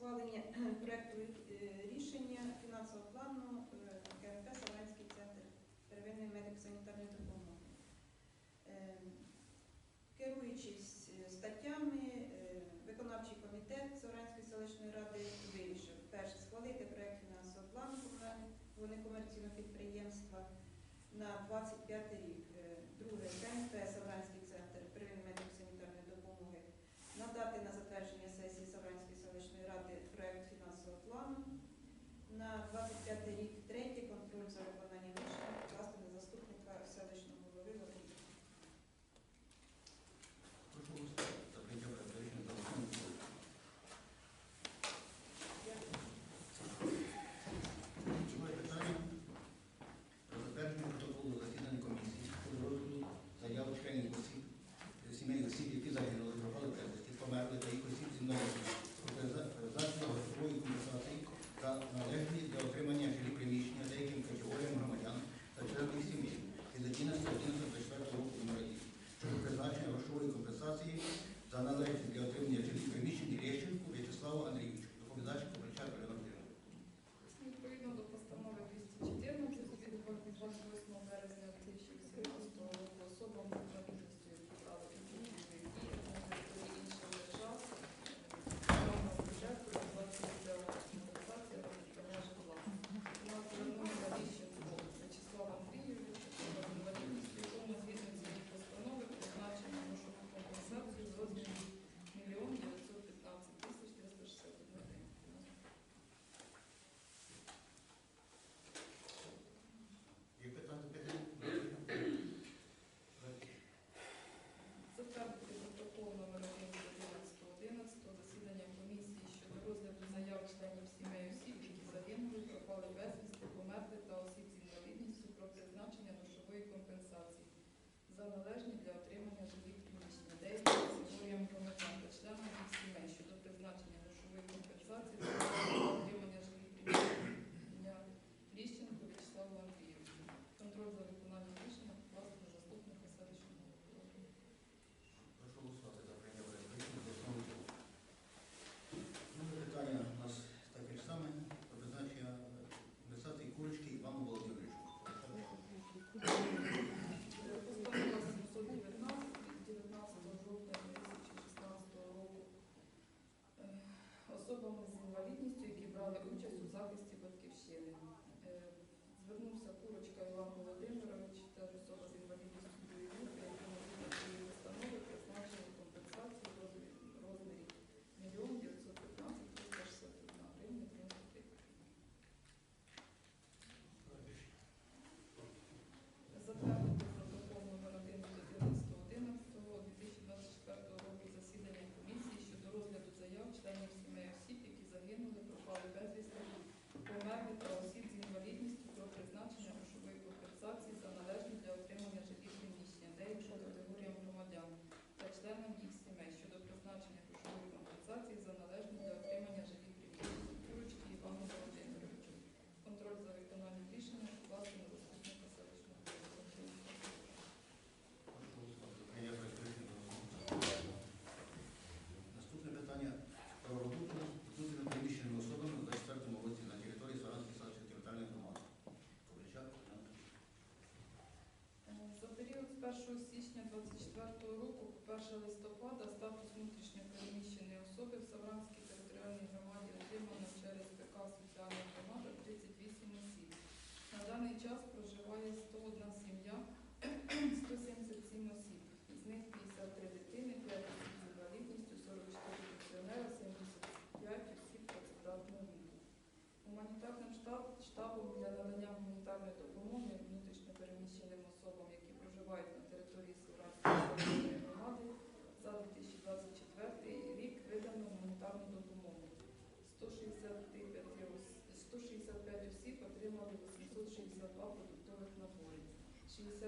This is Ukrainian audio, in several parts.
схвалення е, проєкту е, рішення фінансового плану е, КНП Славянський центр первинної медико-санітарної допомоги. Керуючись статтями, виконавчий комітет Савранської селищної ради вирішив перше схвалити проєкт фінансового плану комунального комерційного підприємства на 25 рік.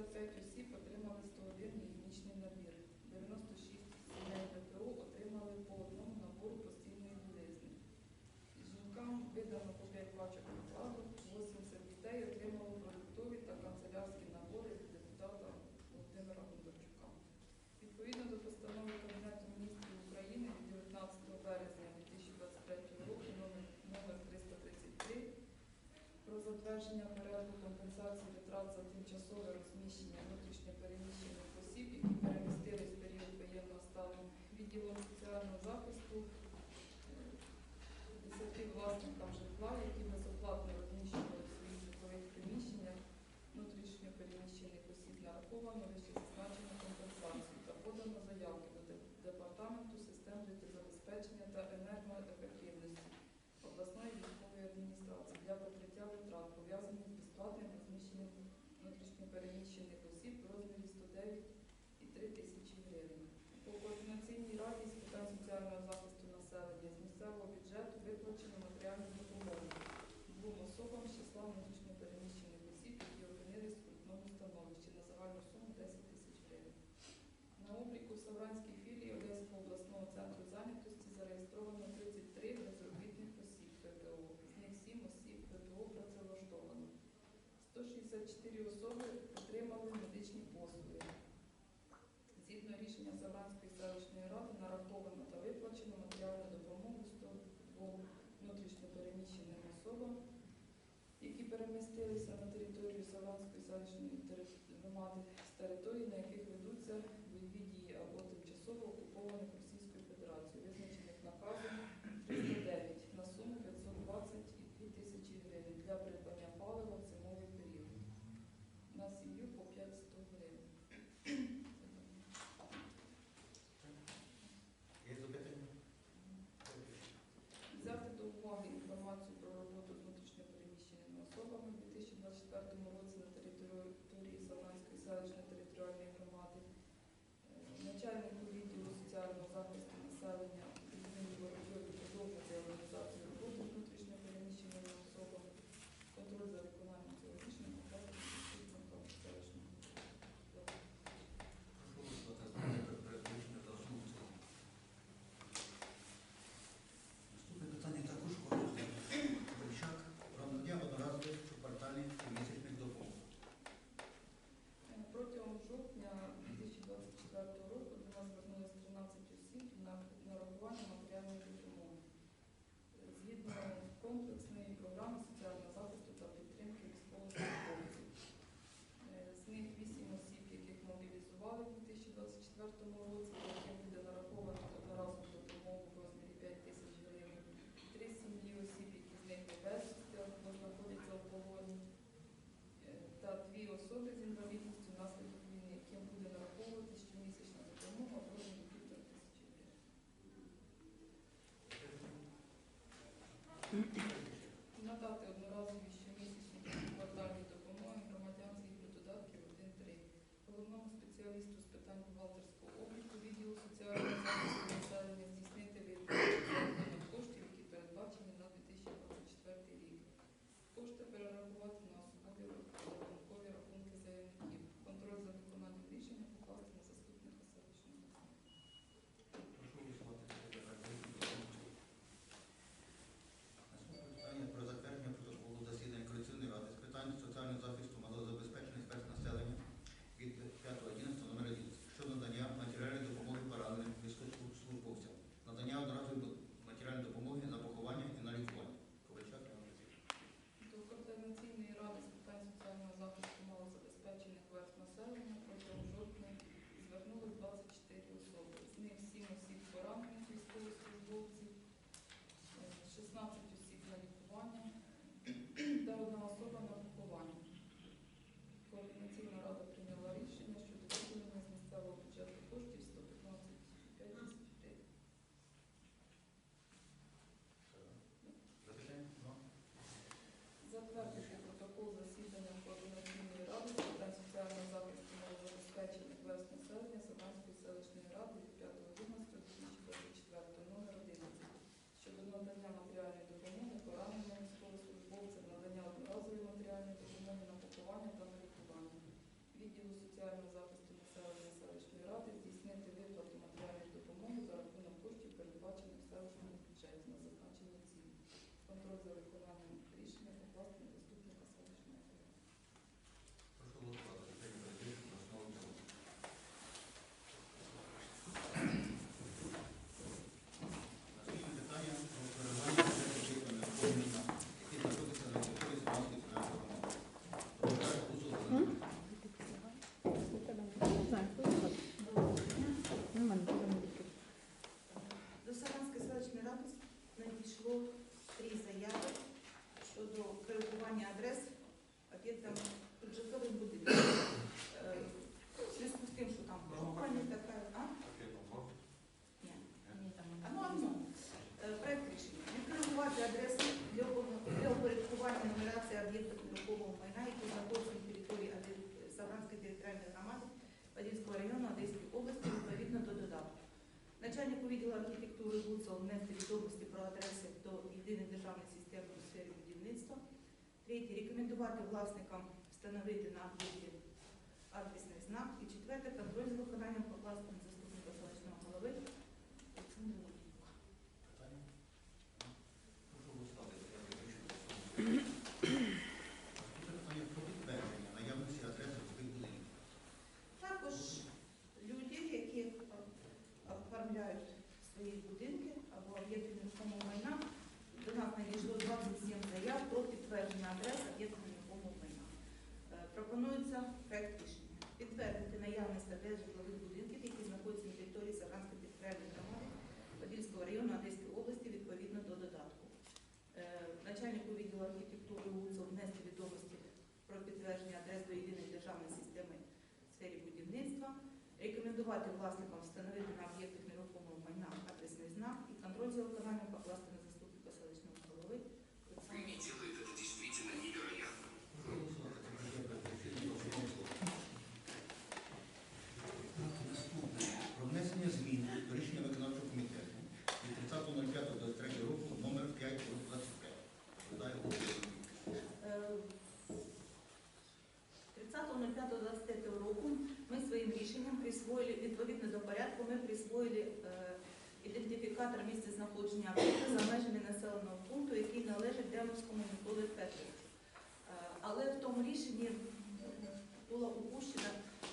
155 осіб отримали 101 гігієнічний набір, 96 сімей ВПО отримали по одному набору постійної білизни. Жінкам видано по 5 пачок накладу, 80 дітей отримали продуктові та канцелярські набори від депутата Володимира Бондарчука. Відповідно до постанови Кабінету міністрів України від 19 березня 2023 року номер 333 про затвердження переліку компенсації витрат за тимчасове переміщених він віддіє або тимчасового. державних систем у сфері будівництва. Третє рекомендувати власникам ідентифікатор місця знаходження автівки за межами населеного пункту, який належить Демовському Миколи Петру. Е, але в тому рішенні була упущена,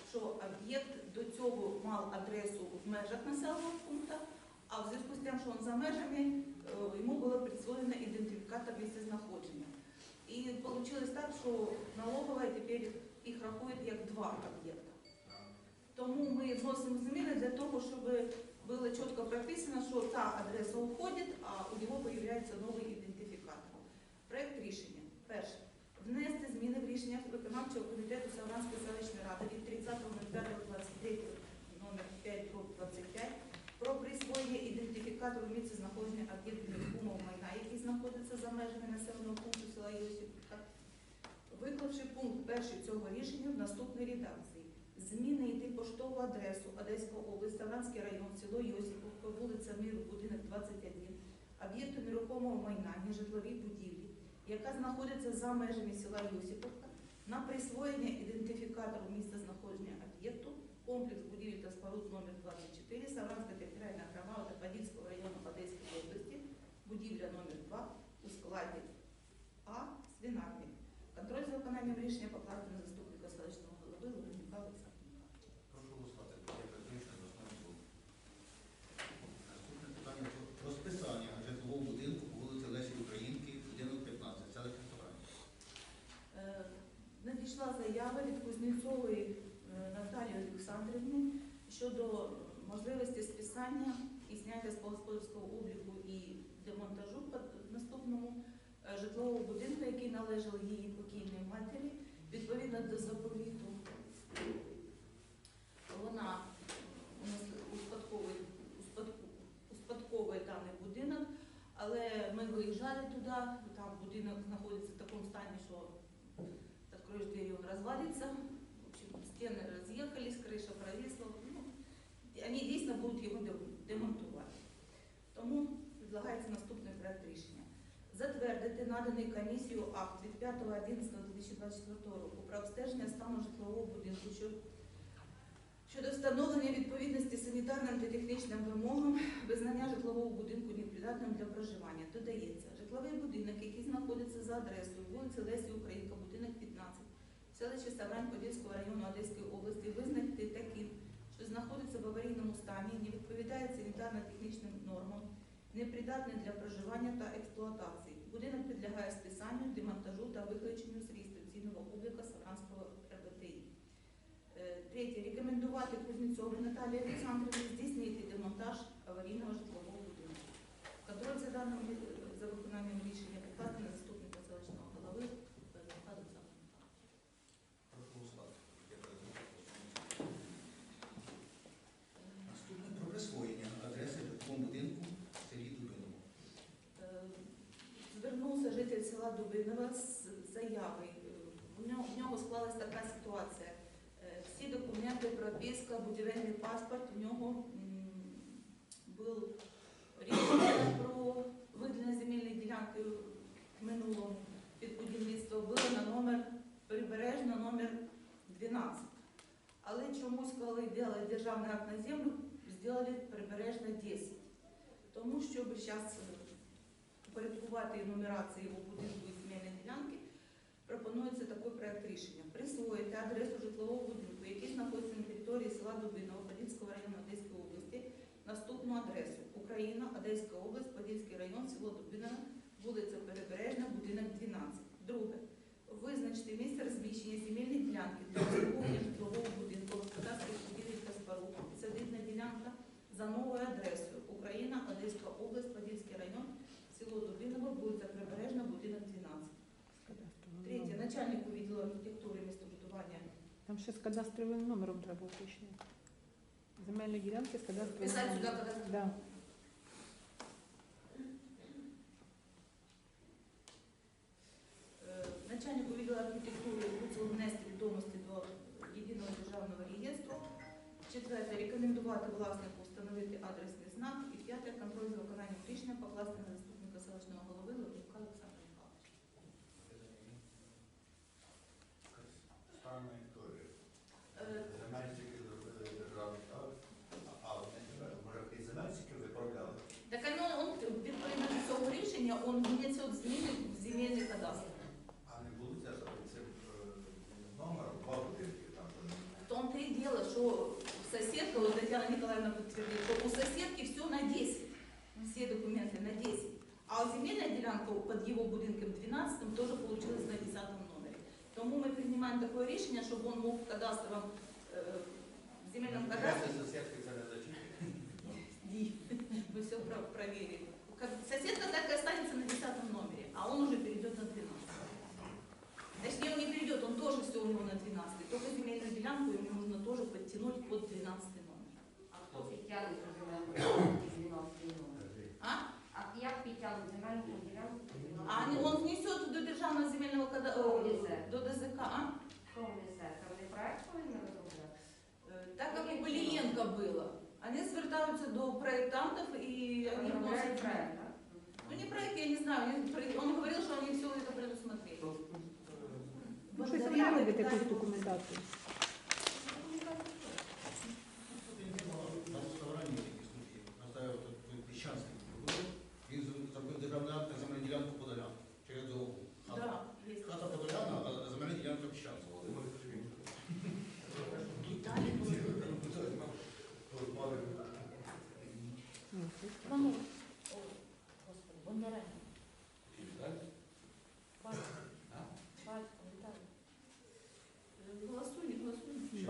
що об'єкт до цього мав адресу в межах населеного пункту, а в зв'язку з тим, що він за межами, е, йому було присвоєно ідентифікатор місця знаходження. І вийшло так, що налогова тепер їх рахує як два об'єкта. Тому ми вносимо зміни для того, щоб было четко прописано, что та адреса уходит, а у него появляется новый идентификатор. Проект рішення. Перше. Внести зміни в рішення виконавчого комітету Савранської селищної ради від 30.05.23 номер 5 25 про присвоєння ідентифікатору місця знаходження об'єктів умов майна, який знаходиться за межами населеного пункту села Йосипівка, виклавши пункт перший цього рішення в наступний редакції змінити поштову адресу Одеська область, Саванський район, село Йосипівка, вулиця Мир, будинок 21, об'єкту нерухомого майна, нежитловій будівлі, яка знаходиться за межами села Йосипівка, на присвоєння ідентифікатору місця знаходження об'єкту, комплекс будівлі та споруд номер 24 Саванська територіальна громада Подільського району Одеської області, будівля номер 2 у складі А. Свинарник. Контроль за виконанням рішення покладено наданий комісією акт від 5.11.2024 року про обстеження стану житлового будинку щодо встановлення відповідності санітарним та технічним вимогам визнання житлового будинку непридатним для проживання. Додається, житловий будинок, який знаходиться за адресою вулиці Лесі Українка, будинок 15, селищі Саврань Подільського району Одеської області, визнати таким, що знаходиться в аварійному стані, не відповідає санітарно-технічним нормам, непридатним для проживання та експлуатації. Будинок підлягає списанню, демонтажу та виключенню з реєстраційного обліка Савранського РБТІ. Е, Третє. Рекомендувати Кузнецову Наталії Олександрівні здійснити демонтаж аварійного житлового будинку. Контроль за даним е, за виконанням рішення покласти на заступника селищного голови Павлюка Олександра Михайловича. Прошу голосувати. Я передаю. Наступне про присвоєння адреси житловому будинку в селі Дубиново. Е, Звернувся Дубинова з заявою. Е, У нього, склалась така ситуація. Е, Всі документи, прописка, будівельний паспорт у нього був рішення про виділення земельної ділянки в минулому під будівництво було на номер прибережна номер 12. Але чомусь, коли дали державний акт на землю, зробили прибережна 10. Тому щоб зараз упорядкувати нумерації у будинку ділянки, пропонується такий проект рішення. Присвоїти адресу житлового будинку, який знаходиться на території села Дубинова Подільського району Одеської області, наступну адресу Україна, Одеська область, Подільський район, село Дубиново, вулиця Перебережна, будинок 12. Друге. Визначити місце розміщення земельної ділянки для обслуговування житлового будинку, господарських будівель та споруд, садибна ділянка за новою адресою Україна, Одеська область, Подільський район, село Дубиново, вулиця Прибережна, будинок 12. Начальнику відділу архітектури містобудування Там ще з кадастровим номером треба уточнити. Земельні ділянки з кадастровим Писати сюди номером. кадастровий Да. Е, Начальнику відділу архітектури Гуцул внести відомості до єдиного державного реєстру. Четверте, рекомендувати власнику встановити адресний знак. І п'яте, контроль за виконанням рішення покласти на заступника селищного голови Лаврюка Олександра Михайловича. Стане історія. Земельщики зробили державний а може і земель виправляли. Так ну, он відповідно до цього рішення, он внесе зміни в земельний кадастр. В земельном кадастре, Адреси сусідки це не зачитати. Ди, мы все про- проверили. Соседка так и останется на 10 номере, а он уже перейдет на 12. Точнее, он не перейдет, он тоже все у него на 12. Только земельную делянку ему нужно тоже подтянуть под 12 номер. А хто Хто внесе? Там не проект повинен розробляти? Э, Так как у Белиенко было. Они звертаются до проектантов и они Розробляють вносят... проект, так? Ну не проект, я не знаю. они про- Он говорил, что они все это предусмотрели. Ну, щось вони роблять якусь документацію. На Саврані такі случаї. Наставив тут Піщанський прокурор. Він зробив державний акт на земельну ділянку Подолян через дорогу. Хата. Да, есть. Хата Подоляна, а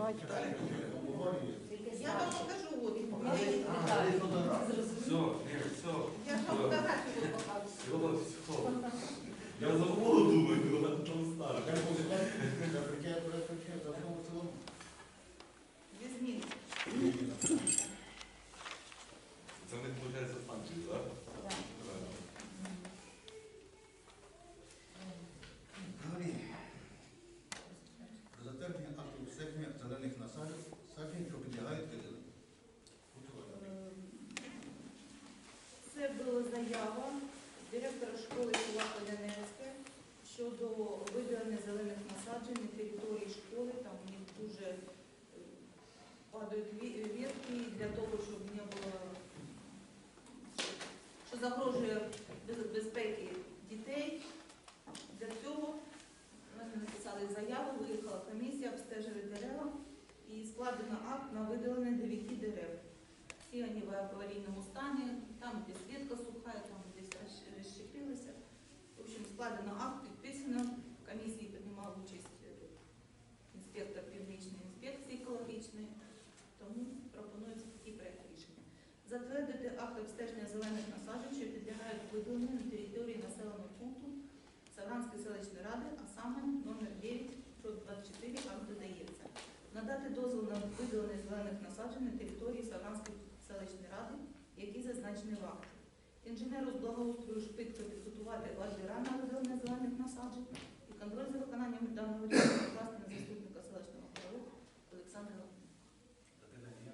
Я вам покажу, фотографія. Все, нет, все. Я ж вам. Все, все. Я забуду, думаю, вона там стара. загрожує безпеки дітей. Для цього ми написали заяву, виїхала комісія, обстежили дерева і складено акт на видалення 9 дерев. Всі вони в аварійному стані, там підсвітка сухає, там десь розщепилася. В общем, складено акт, підписано комісія. Затвердити обстеження зелених насаджень, що підлягають виділенню на території населеного пункту Савранської селищної ради, а саме номер 9 про 24 акт додається. Надати дозвіл на виділення зелених насаджень на території Савранської селищної ради, які зазначені в акті. Інженеру з благоустрою швидко підготувати ордера на виділення зелених насаджень і контроль за виконанням даного рішення на заступника селищного голови Олександра Лапина. Запитання є?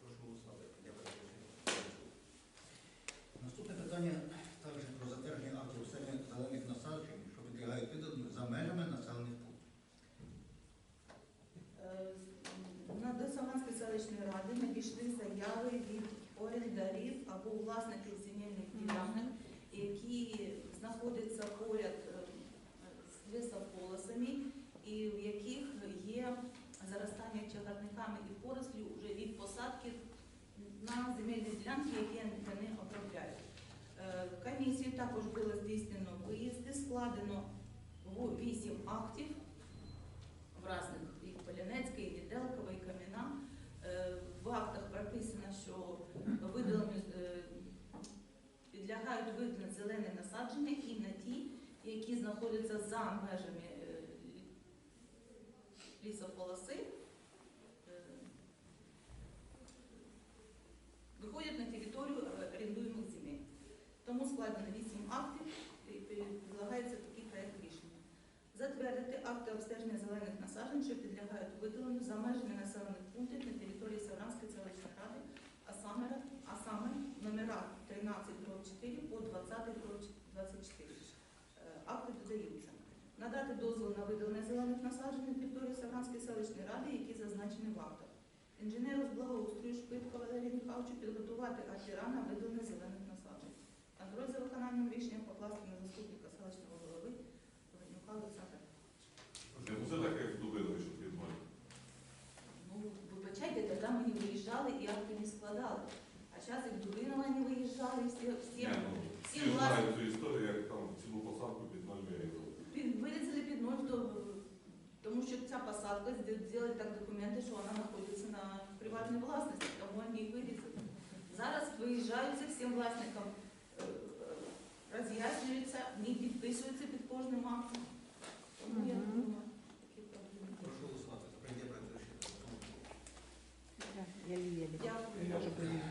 Прошу голосувати. Дякую. Наступне питання також про затвердження акту обстеження зелених насаджень, що підлягають видаленню за межами населених пунктів. Е, На до Саванської селищної ради надійшли заяви від орендарів або власників земельних ділянок, які знаходяться поряд е, з лісополосами і в яких є заростання чагарниками і порослі вже від посадки на земельні ділянки, які вони обробляють. Е, Комісією також було здійснено виїзди, складено в- вісім актів в разных, і Полянецька, і Віделкова, і Кам'яна. Е, В актах прописано, що видаленню е, підлягають видаленню зелені насадження і на ті, які знаходяться за межами е, лісополоси, е, виходять на територію е, орендуємих земель. Тому складено 8 актів і предлагається такий проект рішення. Затвердити акти обстеження зелених насаджень, що підлягають видаленню за межами населених пунктів на території Савранської селищної ради, а саме, а саме номера 13 4 по 20 24. Е, Акти додаються. Надати дозвіл на видалення зелених насаджень на території Савранської селищної ради, які зазначені в актах. Інженеру з благоустрою Шпитко Валерію Михайловичу підготувати актіра на видалення зелених насаджень. Контроль за виконанням рішення покласти на заступника селищного голови Вогнюка Олександра. Не все так, як дубили, що під. Ну, вибачайте, тоді ми не виїжджали і акти не складали. А зараз як Дубинова не виїжджали, і всі, всі, Ні, ну, всі всі власні знають цю історію, як там цілу посадку під ноль вирізали. під- вирізали під ноль, то, тому що ця посадка зробили так документи, що вона знаходиться на приватній власності, тому вони їх вирізали. Зараз виїжджаються всім власникам, е, е, роз'яснюються, вони підписуються під кожним актом. Тому я Мгм. думаю, такі проблеми. Прошу голосувати. За прийняття проекту рішення. Єлі-єлі. Дякую. Може, прийняти. Присягайся.